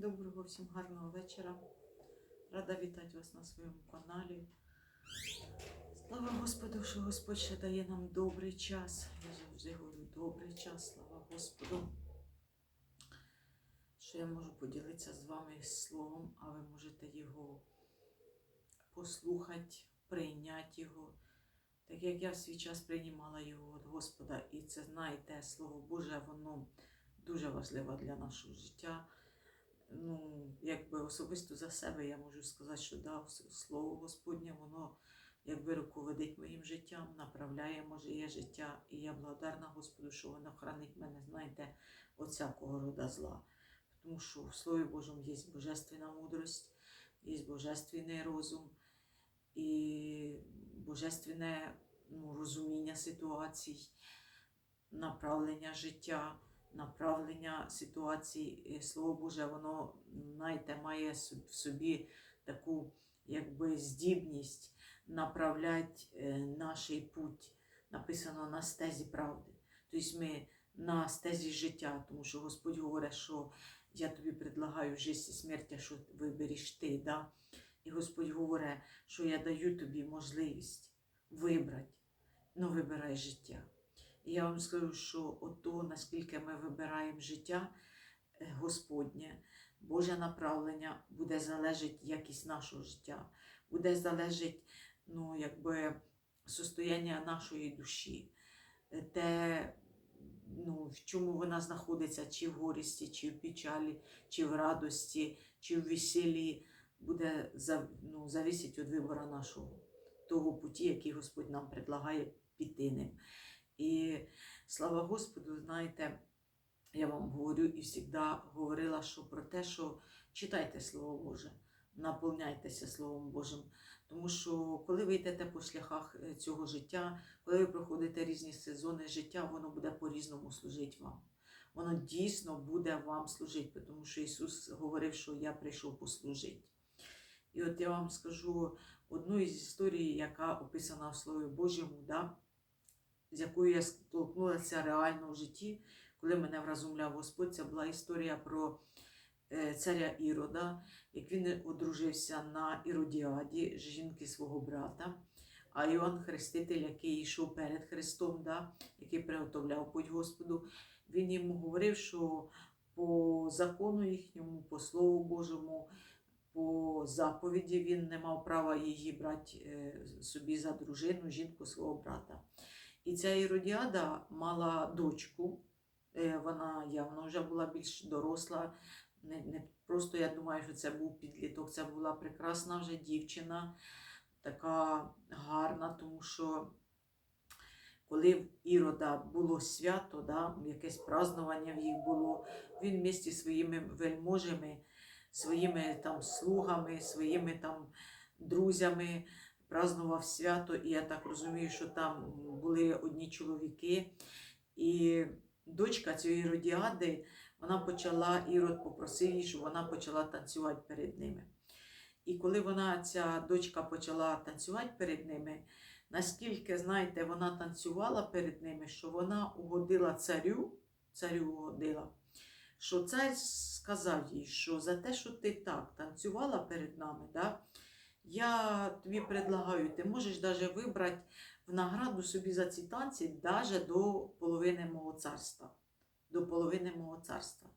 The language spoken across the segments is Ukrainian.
Доброго всім гарного вечора. Рада вітати вас на своєму каналі. Слава Господу, що Господь ще дає нам добрий час. Я завжди говорю добрий час, слава Господу. Що я можу поділитися з вами словом, а ви можете його послухати, прийняти його. Так як я в свій час приймала його від Господа, і це знаєте, Слово Боже, воно дуже важливе для нашого життя ну, якби особисто за себе я можу сказати, що да, слово Господнє, воно якби руководить моїм життям, направляє моє життя. І я благодарна Господу, що воно хранить мене, знаєте, от всякого рода зла. Тому що в Слові Божому є божественна мудрость, є божественний розум і божественне ну, розуміння ситуацій, направлення життя направлення ситуації. І Слово Боже, воно, знаєте, має в собі таку якби здібність направляти е, наш путь, написано на стезі правди. Тобто ми на стезі життя, тому що Господь говорить, що я тобі предлагаю життя і смерть, що вибереш ти. Да? І Господь говорить, що я даю тобі можливість вибрати, ну вибирай життя. І я вам скажу, що ото, наскільки ми вибираємо життя е, Господнє, Боже направлення, буде залежати якість нашого життя, буде залежати ну, якби, состояння нашої душі, е, те, ну, в чому вона знаходиться, чи в горісті, чи в печалі, чи в радості, чи в веселі, буде ну, зависіти від вибору нашого, того путі, який Господь нам предлагає піти ним. І слава Господу, знаєте, я вам говорю і завжди говорила, що про те, що читайте Слово Боже, наповняйтеся Словом Божим. Тому що коли ви йдете по шляхах е, цього життя, коли ви проходите різні сезони життя, воно буде по-різному служити вам. Воно дійсно буде вам служити, тому що Ісус говорив, що я прийшов послужити. І от я вам скажу одну із історій, яка описана в Слові Божому. Да? З якою я столкнулася реально в житті, коли мене вразумляв Господь. Це була історія про е, царя Ірода, як він одружився на Іродіаді, жінки свого брата. А Іоанн Хреститель, який йшов перед Христом, да, який приготовляв путь Господу, він йому говорив, що по закону їхньому, по Слову Божому, по заповіді він не мав права її брати е, собі за дружину, жінку свого брата. І ця Іродіада мала дочку, е, вона явно вже була більш доросла. Не, не Просто я думаю, що це був підліток, це була прекрасна вже дівчина, така гарна, тому що коли в Ірода було свято, да, якесь празднування в їх було, він місті своїми вельможами, своїми там слугами, своїми там друзями празднував свято, і я так розумію, що там були одні чоловіки. І дочка цієї Родіади, вона почала, Ірод попросив її, щоб вона почала танцювати перед ними. І коли вона, ця дочка почала танцювати перед ними, наскільки, знаєте, вона танцювала перед ними, що вона угодила царю, царю угодила, що цар сказав їй, що за те, що ти так танцювала перед нами, да, я тобі предлагаю, ти можеш навіть вибрати в награду собі за ці танці навіть до половини мого царства. До половини мого царства.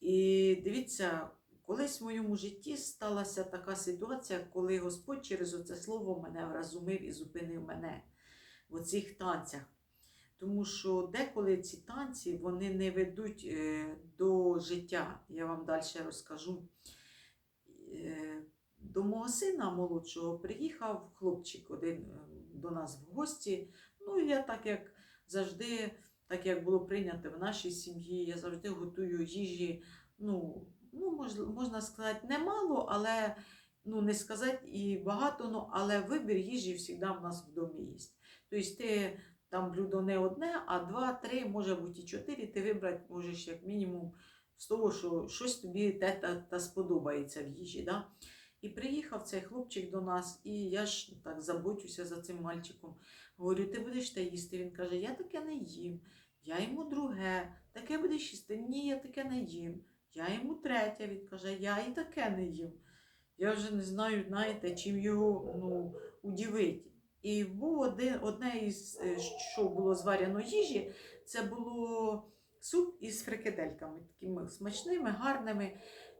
І дивіться, колись в моєму житті сталася така ситуація, коли Господь через оце слово мене вразумив і зупинив мене в оцих танцях. Тому що деколи ці танці вони не ведуть е, до життя. Я вам далі розкажу. До мого сина молодшого приїхав хлопчик один е, до нас в гості. Ну, я так як завжди, так як було прийнято в нашій сім'ї, я завжди готую їжі. Ну, ну можна сказати, немало, але ну, не сказати і багато, ну, але вибір їжі завжди в нас в домі є. Тобто ти там блюдо не одне, а два, три, може бути і чотири, ти вибрати можеш як мінімум з того, що щось тобі те та, та сподобається в їжі. Да? І приїхав цей хлопчик до нас, і я ж так заботюся за цим мальчиком. Говорю, ти будеш те їсти? Він каже, я таке не їм. Я йому друге, таке будеш їсти. Ні, я таке не їм. Я йому третя, він каже, я і таке не їм. Я вже не знаю, знаєте, чим його ну, удивити. І був один, одне із, е, що було зварено їжі, це було суп із фрикадельками, такими смачними, гарними.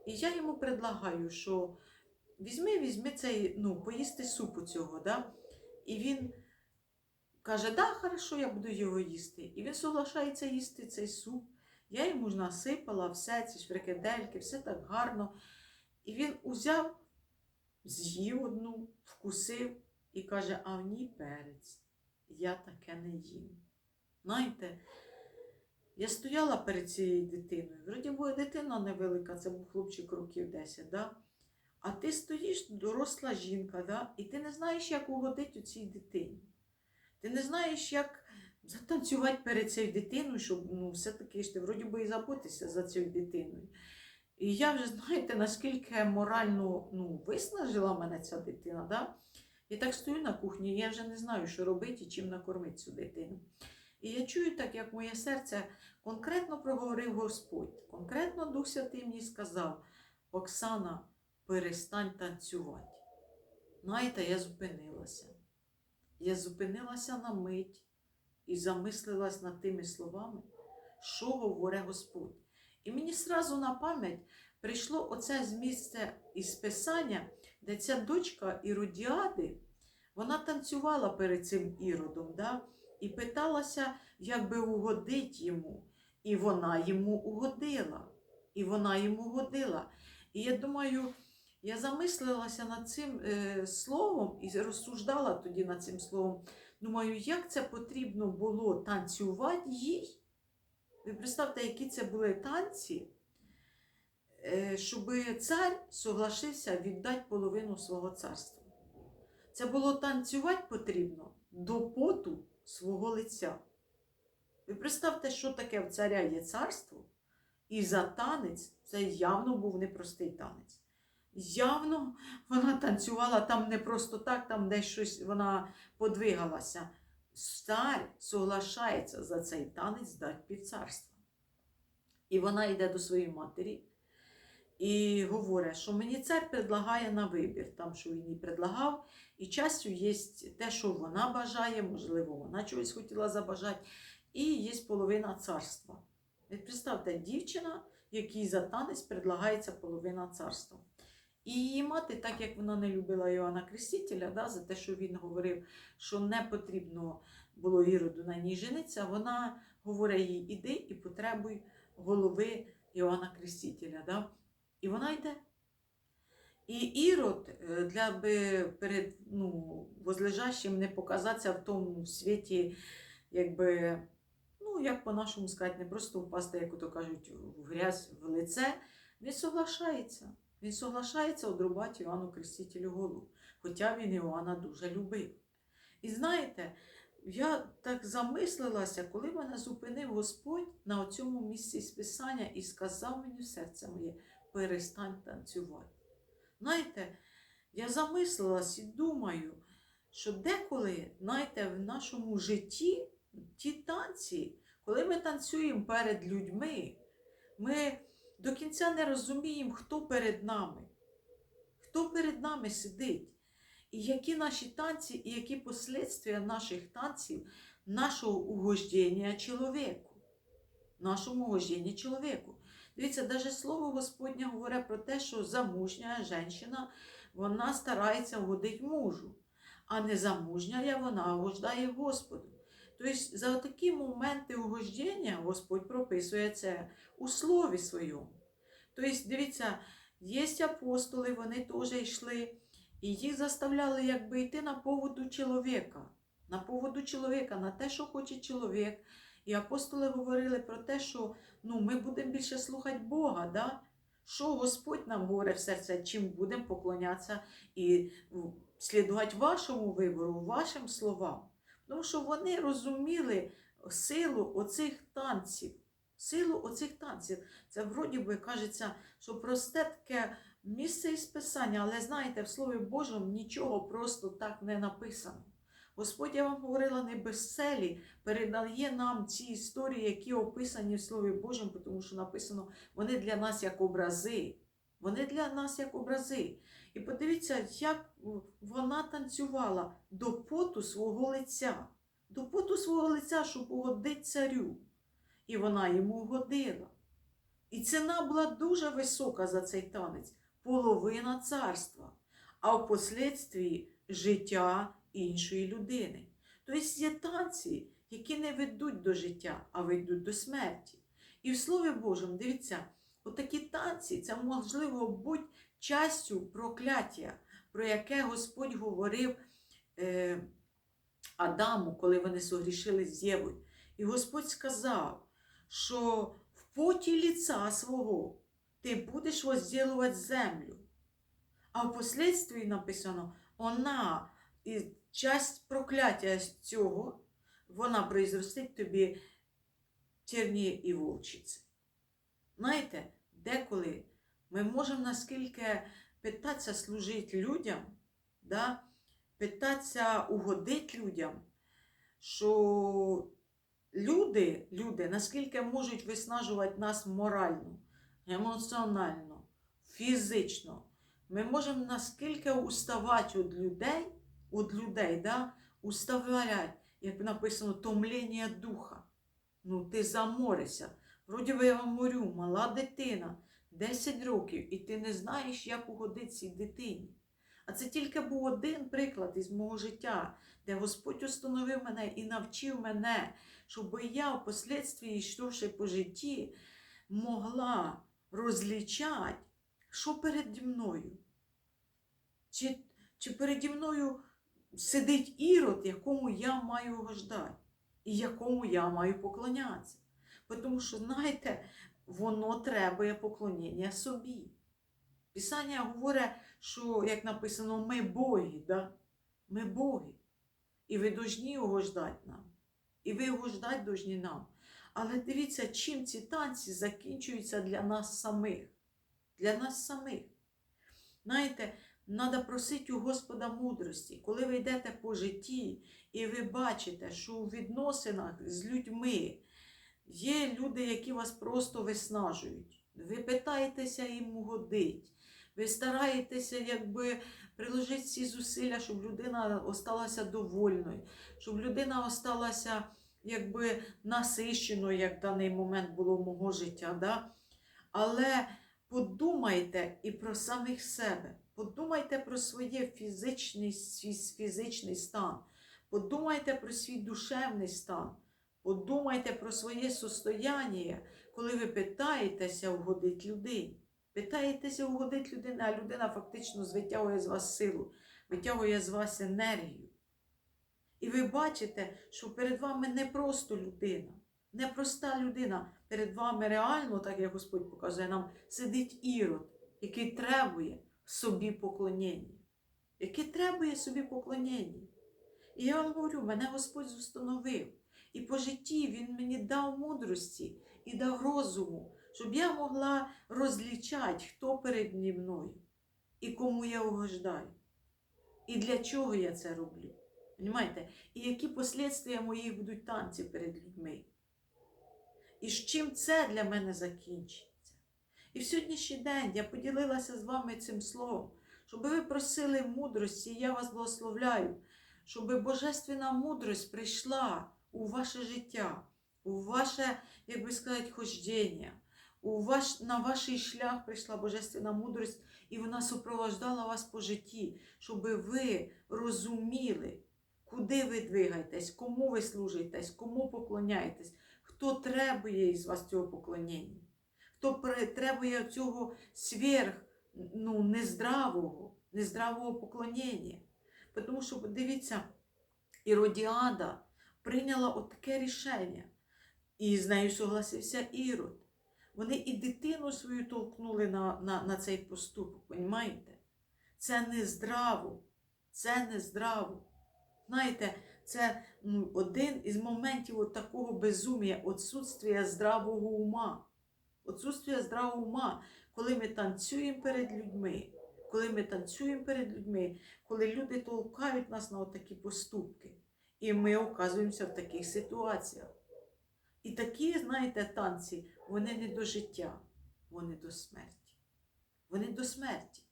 І я йому предлагаю, що візьми, візьми цей, ну, поїсти супу цього. Да? І він каже, да, хорошо, я буду його їсти. І він соглашається їсти цей суп. Я йому насипала все, ці шврикедельки, все так гарно. І він узяв, з'їв одну, вкусив і каже, а в ній перець. Я таке не їм. Знаєте, я стояла перед цією дитиною. Вроді би дитина невелика, це був хлопчик років 10, да? А ти стоїш, доросла жінка, да? і ти не знаєш, як угодити у цій дитині. Ти не знаєш, як затанцювати перед цією дитиною, щоб ну, все-таки ж ти вроді би і заботишся за цією дитиною. І я вже знаєте, наскільки морально ну, виснажила мене ця дитина. Да? Я так стою на кухні, і я вже не знаю, що робити і чим накормити цю дитину. І я чую так, як моє серце конкретно проговорив Господь, конкретно Дух Святий мені сказав: Оксана, перестань танцювати. Знаєте, я зупинилася. Я зупинилася на мить і замислилась над тими словами, що говорить Господь. І мені сразу на пам'ять прийшло оце з місця із Писання, де ця дочка Іродіади, вона танцювала перед цим іродом, да? і питалася, як би угодити йому. І вона йому угодила. І вона йому угодила. І я думаю, я замислилася над цим е, словом і розсуждала тоді над цим словом. Думаю, як це потрібно було танцювати їй? Ви представте, які це були танці, е, щоб цар соглашився віддати половину свого царства. Це було танцювати потрібно до поту свого лиця. Ви представте, що таке в царя є царство, і за танець це явно був непростий танець. Явно вона танцювала там не просто так, там десь щось вона подвигалася. Цар соглашається за цей танець дати півцарства. І вона йде до своєї матері і говорить, що мені цар предлагає на вибір, там, що він їй предлагав, і частю є те, що вона бажає, можливо, вона чогось хотіла забажати, і є половина царства. Ви представте, дівчина, якій за танець предлагається половина царства. І її мати, так як вона не любила Йоанна Крестителя, да, за те, що він говорив, що не потрібно було Іроду на ній жениться, вона говорить їй, іди і потребуй голови Іоанна Крестителя. Да? І вона йде. І Ірод, е, для би перед ну, возлежащим не показатися в тому світі, якби, ну, як по-нашому сказати, не просто впасти, як то кажуть, в грязь в лице, він соглашається. Він соглашається одрубати Іоанну Крестителю голову, хоча він Іоанна дуже любив. І знаєте, я так замислилася, коли мене зупинив Господь на цьому місці списання і сказав мені в серце моє, перестань танцювати. Знаєте, я замислилась і думаю, що деколи, знаєте, в нашому житті ті танці, коли ми танцюємо перед людьми, ми до кінця не розуміємо, хто перед нами, хто перед нами сидить, і які наші танці, і які послідствия наших танців, нашого угождення чоловіку. Нашому угожденню чоловіку. Дивіться, навіть слово Господнє говорить про те, що замужня жінка, вона старається вгодити мужу, а не замужня вона угождає Господу. Тобто за такі моменти угождення Господь прописує це у слові своєму. Тобто, дивіться, є апостоли, вони теж йшли, і їх заставляли якби йти на поводу чоловіка, на поводу чоловіка, на те, що хоче чоловік. І апостоли говорили про те, що ну, ми будемо більше слухати Бога, да? що Господь нам говорить в серце, чим будемо поклонятися і слідувати вашому вибору, вашим словам. Тому що вони розуміли силу оцих танців. Силу оцих танців. Це вроді би кажеться, що просте таке місце із писання, але знаєте, в Слові Божому нічого просто так не написано. Господь, я вам говорила, не безцелі передає нам ці історії, які описані в Слові Божому, тому що написано, вони для нас як образи. Вони для нас як образи. І подивіться, як вона танцювала до поту свого лиця, до поту свого лиця, щоб угодити царю. І вона йому угодила. І ціна була дуже висока за цей танець половина царства, а впоследствії життя іншої людини. Тобто є танці, які не ведуть до життя, а ведуть до смерті. І в Слові Божому, дивіться, отакі танці це можливо бути частю прокляття, про яке Господь говорив е, Адаму, коли вони согрішили з Євою. І Господь сказав, що в поті ліца свого ти будеш возділувати землю. А впоследствии написано, вона, і часть прокляття цього, вона произростить тобі терні і вовчиці. Знаєте, деколи ми можемо наскільки питатися служити людям, да, питатися угодити людям, що люди, люди наскільки можуть виснажувати нас морально, емоціонально, фізично. Ми можемо наскільки уставати від людей, від людей, да, уставляти, як написано, томління духа. Ну, ти заморишся. Вроді би я вам говорю, мала дитина, 10 років, і ти не знаєш, як угодити цій дитині. А це тільки був один приклад із мого життя, де Господь установив мене і навчив мене, щоб я впоследствии, йшовши по житті, могла розлічати, що переді мною. Чи, чи переді мною сидить ірод, якому я маю гождати, і якому я маю поклонятися. Тому що, знаєте, воно требує поклоніння собі. Писання говорить, що, як написано, ми боги, да? ми боги. І ви должні угождати нам. І ви угождати должні нам. Але дивіться, чим ці танці закінчуються для нас самих. Для нас самих. Знаєте, треба просити у Господа мудрості, коли ви йдете по житті, і ви бачите, що у відносинах з людьми є люди, які вас просто виснажують. Ви питаєтеся їм угодить. Ви стараєтеся якби приложити всі зусилля, щоб людина осталася довольною, щоб людина осталася якби насищеною, як в даний момент було в мого життя. Да? Але подумайте і про самих себе. Подумайте про своє фізичний, свій фізичний стан. Подумайте про свій душевний стан. Подумайте про своє состояння, коли ви питаєтеся угодити людині. Питаєтеся угодити людині, а людина фактично витягує з вас силу, витягує з вас енергію. І ви бачите, що перед вами не просто людина, не проста людина. Перед вами реально, так як Господь показує нам, сидить ірод, який требує собі поклоніння. Який требує собі поклоніння. І я вам говорю, мене Господь зустановив. І по житті Він мені дав мудрості і дав розуму, щоб я могла розлічати, хто перед мною і кому я угождаю. І для чого я це роблю. Понимаєте? І які послідствия моїх будуть танці перед людьми. І з чим це для мене закінчиться. І в сьогоднішній день я поділилася з вами цим словом, щоб ви просили мудрості, і я вас благословляю, щоб Божественна мудрость прийшла у ваше життя, у ваше, як би сказати, хождення, у ваш, на ваш шлях прийшла Божественна мудрость, і вона супровождала вас по житті, щоб ви розуміли, куди ви двигаєтесь, кому ви служитесь, кому поклоняєтесь, хто требує із вас цього поклоніння, хто требує цього сверх, ну, нездравого, нездравого поклоніння. Тому що, дивіться, Іродіада прийняла отаке рішення, і з нею согласився Ірод. Вони і дитину свою толкнули на на, на цей поступок, розумієте? Це не здраво, це не здраво. Знаєте, це ну, один із моментів от такого безумія, отсутствия здравого ума. Отсутствия здравого ума, коли ми танцюємо перед людьми, коли ми танцюємо перед людьми, коли люди толкають нас на такі поступки, і ми оказуємося в таких ситуаціях. І такі, знаєте, танці, вони не до життя, вони до смерті. Вони до смерті.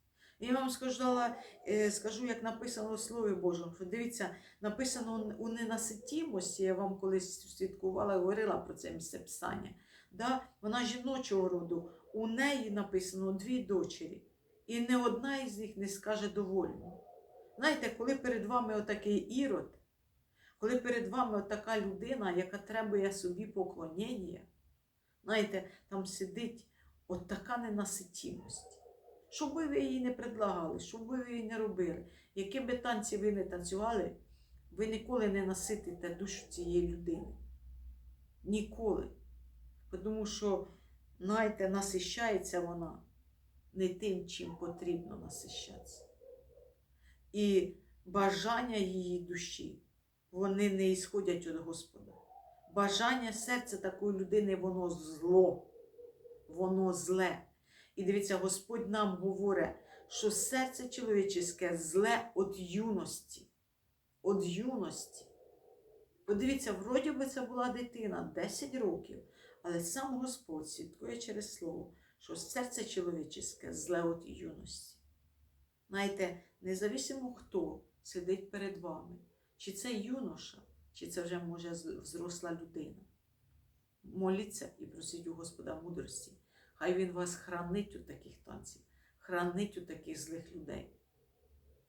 Я вам сказала, е, скажу, як написано в Слові Божому, що дивіться, написано у ненаситімості, я вам колись свідкувала, говорила про це місце писання. Да? Вона жіночого роду, у неї написано дві дочері, і не одна із них не скаже довольно. Знаєте, коли перед вами отакий ірод, коли перед вами така людина, яка требує собі поклоніння, знаєте, там сидить от така ненаситімость. Щоб би ви її не предлагали, щоб би ви її не робили, які би танці ви не танцювали, ви ніколи не наситите душу цієї людини. Ніколи. Тому що, знаєте, насищається вона не тим, чим потрібно насищатися. І бажання її душі, вони не ісходять від Господа. Бажання серця такої людини, воно зло, воно зле. І дивіться, Господь нам говорить, що серце чоловічеське зле від юності. Від юності. Подивіться, вроді би це була дитина 10 років, але сам Господь свідкує через слово, що серце чоловічеське зле від юності. Знаєте, независимо хто сидить перед вами, чи це юноша, чи це вже може взросла людина. Моліться і просіть у Господа мудрості. Хай Він вас хранить у таких танців, хранить у таких злих людей,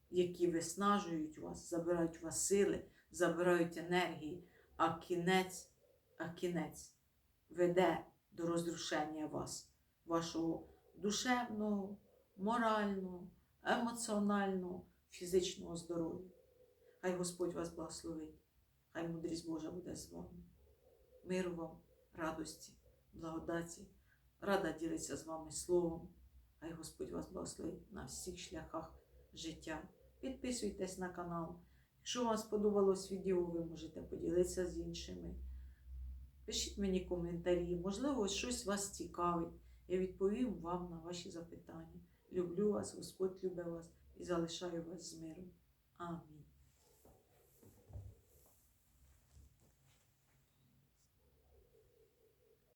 які виснажують вас, забирають у вас сили, забирають енергії, а кінець, а кінець веде до розрушення вас, вашого душевного, морального, емоціонального, фізичного здоров'я. Хай Господь вас благословить, хай мудрість Божа буде з вами. Миру вам, радості, благодаті. Рада ділитися з вами словом. Хай Господь вас благословить на всіх шляхах життя. Підписуйтесь на канал. Якщо вам сподобалось відео, ви можете поділитися з іншими. Пишіть мені коментарі, можливо, щось вас цікавить. Я відповім вам на ваші запитання. Люблю вас, Господь любить вас і залишаю вас з миром. Амінь.